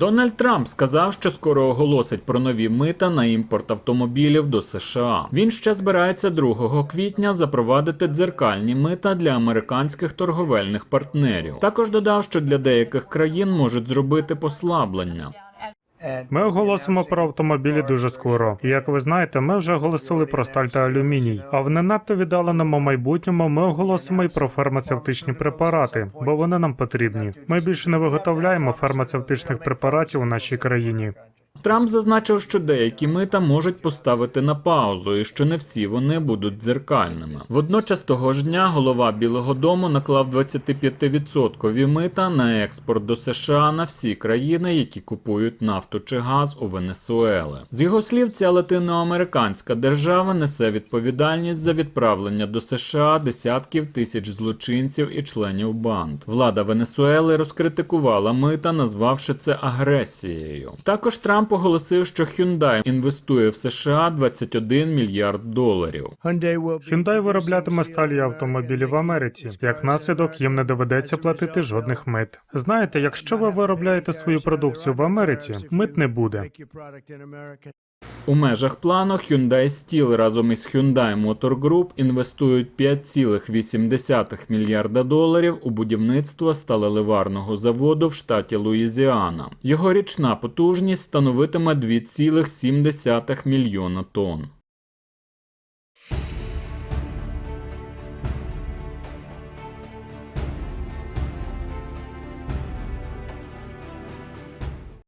Дональд Трамп сказав, що скоро оголосить про нові мита на імпорт автомобілів до США. Він ще збирається 2 квітня запровадити дзеркальні мита для американських торговельних партнерів. Також додав, що для деяких країн можуть зробити послаблення. Ми оголосимо про автомобілі дуже скоро. Як ви знаєте, ми вже оголосили про сталь та алюміній. А в не надто віддаленому майбутньому ми оголосимо і про фармацевтичні препарати, бо вони нам потрібні. Ми більше не виготовляємо фармацевтичних препаратів у нашій країні. Трамп зазначив, що деякі мита можуть поставити на паузу і що не всі вони будуть дзеркальними. Водночас того ж дня голова Білого Дому наклав 25% мита на експорт до США на всі країни, які купують нафту чи газ у Венесуели. З його слів, ця латиноамериканська держава несе відповідальність за відправлення до США десятків тисяч злочинців і членів банд. Влада Венесуели розкритикувала мита, назвавши це агресією. Також Трамп оголосив, що Hyundai інвестує в США 21 мільярд доларів. Hyundai вироблятиме сталі автомобілі в Америці. Як наслідок, їм не доведеться платити жодних мит. Знаєте, якщо ви виробляєте свою продукцію в Америці, мит не буде. У межах плану Hyundai Steel разом із Hyundai Motor Group інвестують 5,8 мільярда доларів у будівництво сталеливарного заводу в штаті Луїзіана. Його річна потужність становитиме 2,7 мільйона тонн.